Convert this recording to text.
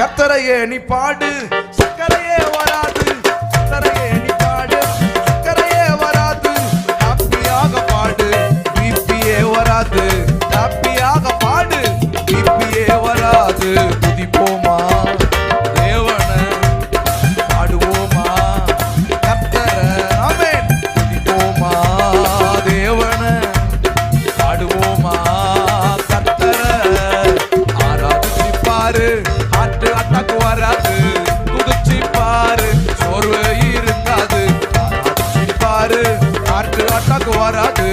கத்தரையே நீ பாடு. சக்கரையே வராது. கத்தரையே நீ பாடு. சக்கரையே வராது. ஹாப்பியாக பாடு. பிபியே வராது. ஹாப்பியாக பாடு. பிபியே வராது. துதிப்போமா ஆட்டு அட்டாக்கு வராது. குதிச்சு பாரு சோர்வு இருக்காது. பாரு ஆட்டு அட்டாக்கு வராது.